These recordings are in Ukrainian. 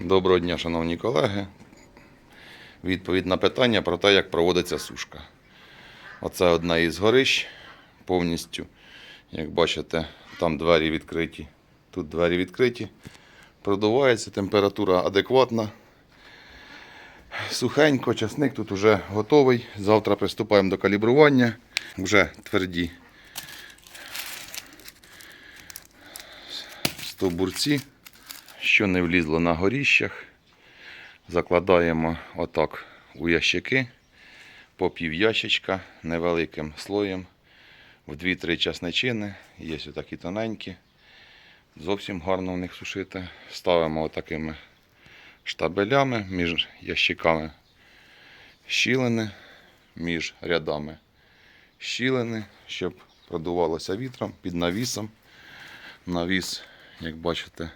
Доброго дня, шановні колеги. Відповідь на питання про те, як проводиться сушка. Оце одна із горищ повністю. Як бачите, там двері відкриті. Тут двері відкриті. Продувається, температура адекватна. Сухенько, часник тут вже готовий. Завтра приступаємо до калібрування. Вже тверді стовбурці що не влізло на горіщах. Закладаємо отак у ящики по пів ящичка невеликим слоєм в 2-3 часничини. Є отакі тоненькі. Зовсім гарно в них сушити. Ставимо отакими штабелями між ящиками щілини, між рядами щілини, щоб продувалося вітром під навісом. Навіс, як бачите,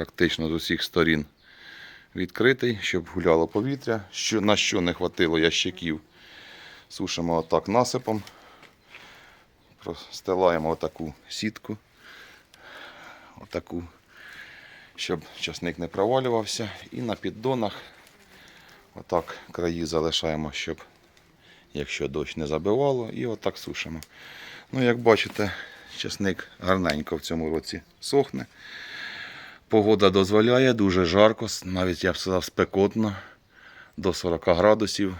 практично з усіх сторін відкритий, щоб гуляло повітря. Що, на що не хватило ящиків, сушимо отак насипом. Простилаємо отаку сітку, отаку, щоб часник не провалювався. І на піддонах отак краї залишаємо, щоб якщо дощ не забивало, і отак сушимо. Ну, як бачите, часник гарненько в цьому році сохне. Погода дозволяє, дуже жарко, навіть я б сказав спекотно, до 40 градусів.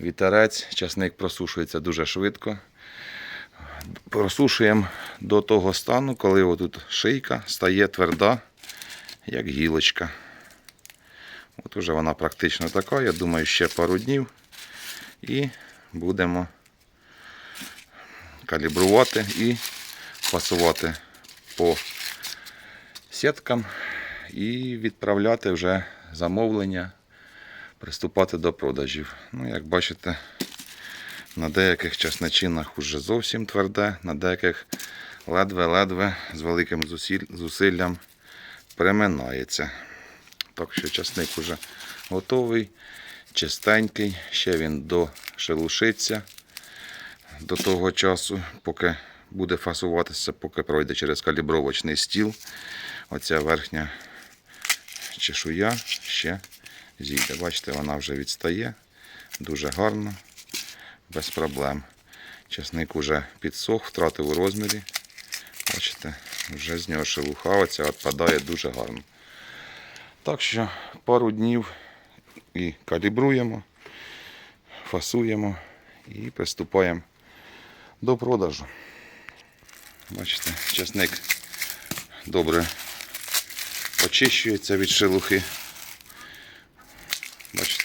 Вітерець, часник просушується дуже швидко. Просушуємо до того стану, коли отут шийка стає тверда, як гілочка. От уже вона практично така, я думаю, ще пару днів. І будемо калібрувати і фасувати по сіткам і відправляти вже замовлення, приступати до продажів. Ну, як бачите, на деяких часничинах вже зовсім тверде, на деяких ледве-ледве з великим зусиллям приминається. Так що часник вже готовий, чистенький, ще він дошелушиться до того часу, поки буде фасуватися, поки пройде через калібровочний стіл. Оця верхня чешуя ще зійде. Бачите, вона вже відстає. Дуже гарно, без проблем. Часник уже підсох, втратив у розмірі. Бачите, вже з нього шелуха оця відпадає дуже гарно. Так що пару днів і калібруємо, фасуємо і приступаємо до продажу. Бачите, часник добре очищується від шелухи. Бачите,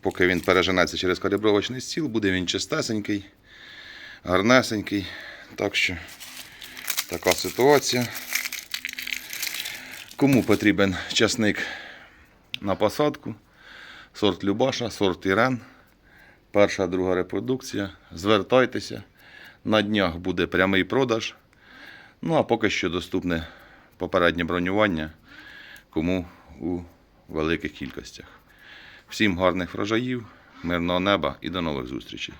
поки він переженеться через калібровочний стіл, буде він чистесенький, гарнесенький. Так що така ситуація. Кому потрібен часник на посадку, сорт Любаша, сорт Ірен, перша, друга репродукція. Звертайтеся. На днях буде прямий продаж. Ну а поки що доступне попереднє бронювання, кому у великих кількостях. Всім гарних врожаїв, мирного неба і до нових зустрічей.